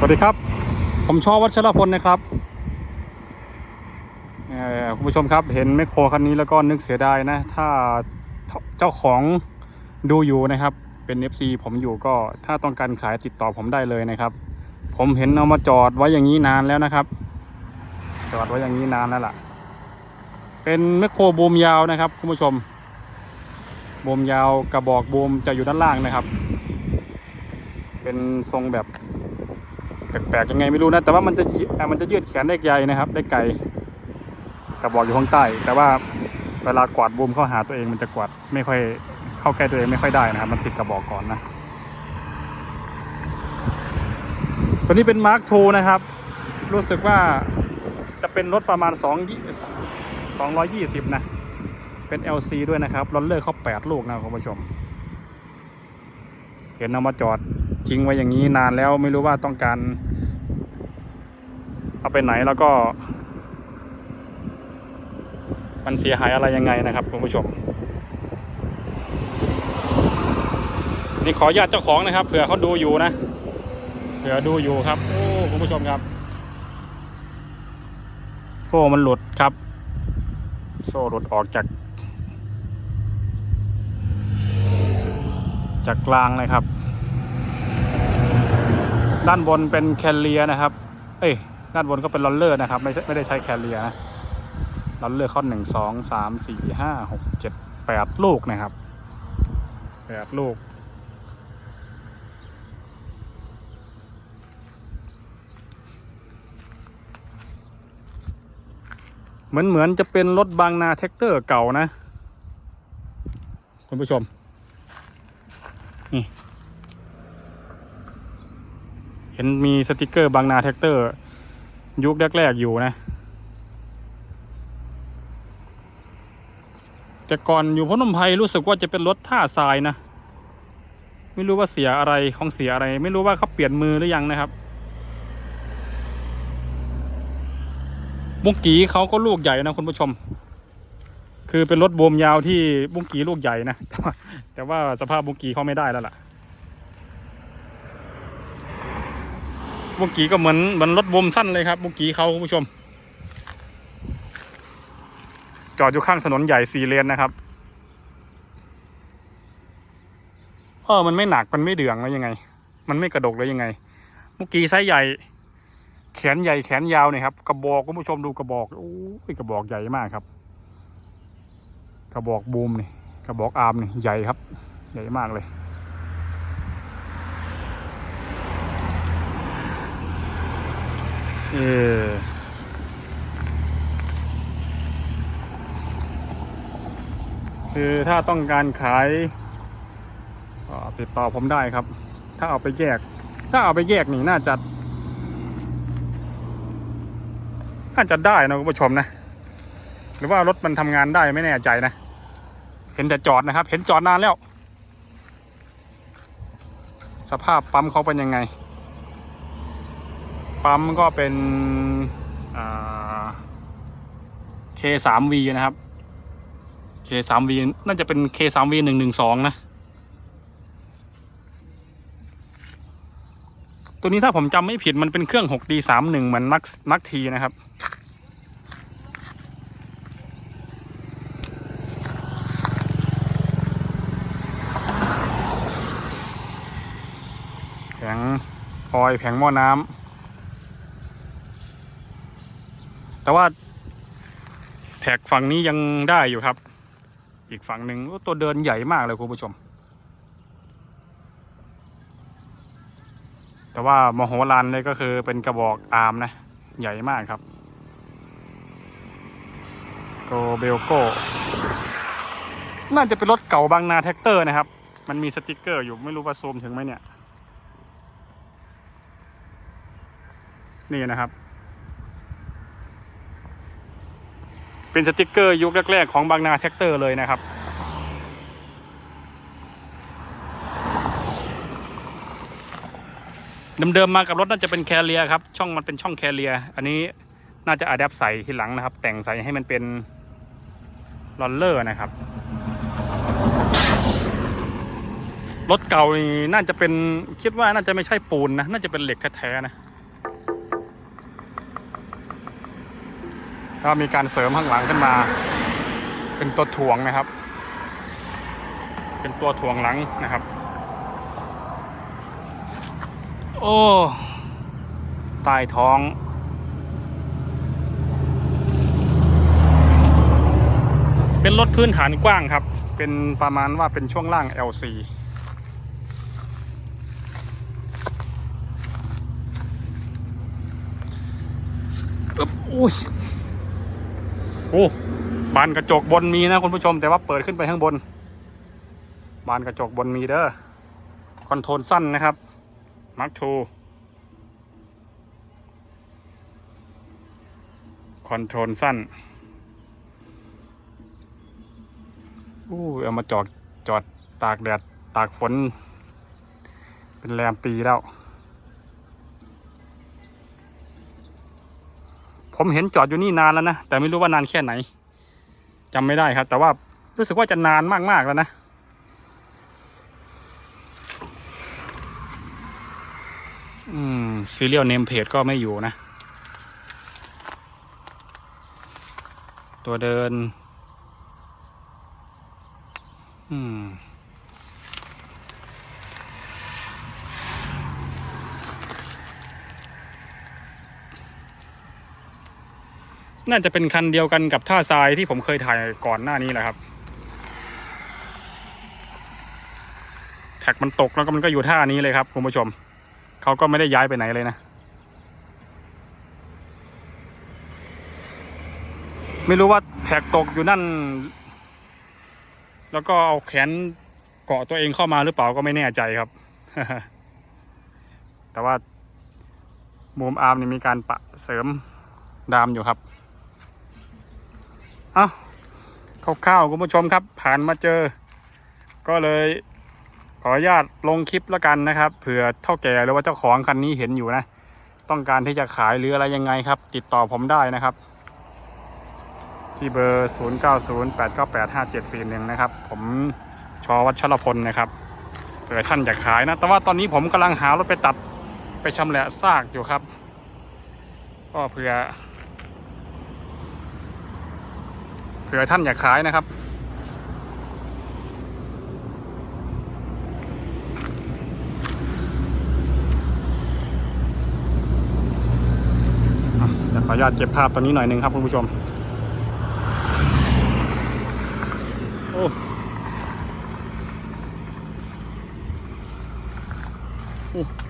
สวัสดีครับ ผมชอวัชรพลนะครับคุณผู้ชมครับเห็นแมคโครคันนี้แล้วก็นึกเสียดายนะ ถ้าเจ้าของดูอยู่นะครับ เป็น FC ผมอยู่ก็ถ้าต้องการขายติดต่อผมได้เลยนะครับ ผมเห็นเอามาจอดไว้อย่างนี้นานแล้วนะครับ จอดไว้อย่างนี้นานแล้วล่ะ เป็นแมคโครบูมยาวนะครับคุณผู้ชมบูมยาวกระบอกบูมจะอยู่ด้านล่างนะครับ เป็นทรงแบบ แปลกๆยังไงไม่รู้นะ แต่ว่ามันจะยือะมันจะยืดแขนได้ไกลนะครับได้ไกลกระบอกอยู่ข้างใต้ แต่ว่าเวลากวาดบูมเข้าหาตัวเองมันจะกวาดไม่ค่อยเข้าใกล้ตัวเองไม่ค่อยได้นะครับ มันติดกระบอกก่อนนะ ตัวนี้เป็นมาร์คทูนะครับ รู้สึกว่าจะเป็นรถประมาณ2 220 นะ เป็น LC ด้วยนะครับรถเลอร์เขา8ลูกนะคุณผู้ชม เห็นเอามาจอด ทิ้งไว้อย่างนี้นานแล้วไม่รู้ว่าต้องการ เอาไปไหนแล้วก็ มันเสียหายอะไรยังไงนะครับคุณผู้ชม นี่ขออนุญาตเจ้าของนะครับเผื่อเขาดูอยู่นะเผื่อดูอยู่ครับโอ้คุณผู้ชมครับ โซ่มันหลุดครับ โซ่หลุดออกจากจากกลางเลยครับ ด้านบนเป็นแคลเรียนะครับ เอ้ย ด้านบนก็เป็นลอลเลอร์นะครับ ไม่ไม่ได้ใช้แคลเรียนะลอลเลอร์ข้อหนึ่งสองสามสี่ห้าหกเจ็ดแปดลูกนะครับแปดลูก เหมือนเหมือนจะเป็นรถบางนาแท็กเตอร์เก่านะ คุณผู้ชม เห็นมีสติกเกอร์บางนาแท็กเตอร์ ยุคแรกๆอยู่นะแต่ก่อนอยู่พนมไพรรู้สึกว่าจะเป็นรถท่าทรายนะ ไม่รู้ว่าเสียอะไรของเสียอะไร ไม่รู้ว่าเขาเปลี่ยนมือหรือยังนะครับบุ้งกีเขาก็ลูกใหญ่นะคุณผู้ชม คือเป็นรถบวมยาวที่บุ้งกีลูกใหญ่นะแต่ว่าแต่ว่าสภาพบุ้งกีเขาไม่ได้แล้วล่ะ บุ้งกีก็เหมือนเหมือนรถบวมสั้นเลยครับบุ้งกีเขาคุณผู้ชม จอดอยู่ข้างถนนใหญ่สี่เลนนะครับเออมันไม่หนักมันไม่เดืองแล้วยังไง มันไม่กระดกเลยยังไงบุ้งกีไซส์ใหญ่ แขนใหญ่แขนยาวเนี่ยครับกระบอกคุณผู้ชมดูกระบอกโอ้ยกระบอกใหญ่มากครับ กระบอกบูมนี่กระบอกอาร์มนี่ใหญ่ครับ ใหญ่มากเลย เออคือถ้าต้องการขายก็ติดต่อผมได้ครับ ถ้าเอาไปแยก ถ้าเอาไปแยกนี่น่าจะน่าจะได้นะคุณผู้ชมนะ หรือว่ารถมันทำงานได้ไม่แน่ใจนะ เห็นแต่จอดนะครับ เห็นจอดนานแล้ว สภาพปั๊มเขาเป็นยังไง ปั๊มก็เป็นเคสามวีนะครับเคสามวีน่าจะเป็นเคสามวีหนึ่งหนึ่งสองนะ ตัวนี้ถ้าผมจำไม่ผิดมันเป็นเครื่อง 6D 3 1เหมือนมักมักทีนะครับแผงออยแผงหม้อน้ำ แต่ว่าแท็กฝั่งนี้ยังได้อยู่ครับ อีกฝั่งหนึ่งตัวเดินใหญ่มากเลยคุณผู้ชม แต่ว่ามโหฬารเลยก็คือเป็นกระบอกอาร์มนะ ใหญ่มากครับโกเบลโกน่าจะเป็นรถเก่าบางนาแท็กเตอร์นะครับ มันมีสติกเกอร์อยู่ไม่รู้ว่าซูมถึงไหมเนี่ย นี่นะครับ เป็นสติกเกอร์ยุคแรกๆของบางนาแท็กเตอร์เลยนะครับ เดิมๆมากับรถน่าจะเป็นแคเรียครับ ช่องมันเป็นช่องแคเรีย อันนี้น่าจะอัดแอปใส่ทีหลังนะครับ แต่งใส่ให้มันเป็นลอลเลอร์นะครับรถเก่านี่น่าจะเป็นคิดว่าน่าจะไม่ใช่ปูนนะ น่าจะเป็นเหล็กแท้ๆนะ แล้วมีการเสริมข้างหลังขึ้นมา เป็นตัวถ่วงนะครับ เป็นตัวถ่วงหลังนะครับ โอ้ใต้ท้องเป็นรถพื้นฐานกว้างครับ เป็นประมาณว่าเป็นช่วงล่าง LC อึ๊บอุ้ย โอ้บานกระจกบนมีนะคุณผู้ชม แต่ว่าเปิดขึ้นไปข้างบน บานกระจกบนมีเด้อคอนโทรลสั้นนะครับมาร์คทูคอนโทรลสั้นอู้เอามาจอดจอดตากแดด ตากฝน เป็นแรมปีแล้ว ผมเห็นจอดอยู่นี่นานแล้วนะ แต่ไม่รู้ว่านานแค่ไหนจำไม่ได้ครับ แต่ว่ารู้สึกว่าจะนานมากๆแล้วนะ อืมซีเรียลเนมเพจก็ไม่อยู่นะ ตัวเดิน อืม น่าจะเป็นคันเดียวกันกับท่าทรายที่ผมเคยถ่ายก่อนหน้านี้แหละครับ แท็กมันตกแล้วก็มันก็อยู่ท่านี้เลยครับคุณผู้ชมเขาก็ไม่ได้ย้ายไปไหนเลยนะ ไม่รู้ว่าแท็กตกอยู่นั่น แล้วก็เอาแขนเกาะตัวเองเข้ามาหรือเปล่าก็ไม่แน่ใจครับ แต่ว่ามุมอาร์มนี่มีการปะเสริมดามอยู่ครับ เอาคร่าวๆคุณผู้ชมครับ ผ่านมาเจอ ก็เลยขออนุญาตลงคลิปแล้วกันนะครับ เผื่อเท่าแก่หรือว่าเจ้าของคันนี้เห็นอยู่นะ ต้องการที่จะขายหรืออะไรยังไงครับ ติดต่อผมได้นะครับ ที่เบอร์ 0908985741 นะครับ ผมชอวัชรพลนะครับเผื่อท่านอยากขายนะ แต่ว่าตอนนี้ผมกำลังหารถไปตัดไปชำแหละซากอยู่ครับ ก็เผื่อ เผื่อท่านอยากขายนะครับอะเดี๋ยวขออนุญาตเก็บภาพตัวนี้หน่อยหนึงครับคุณผู้ชม โอ้โอ้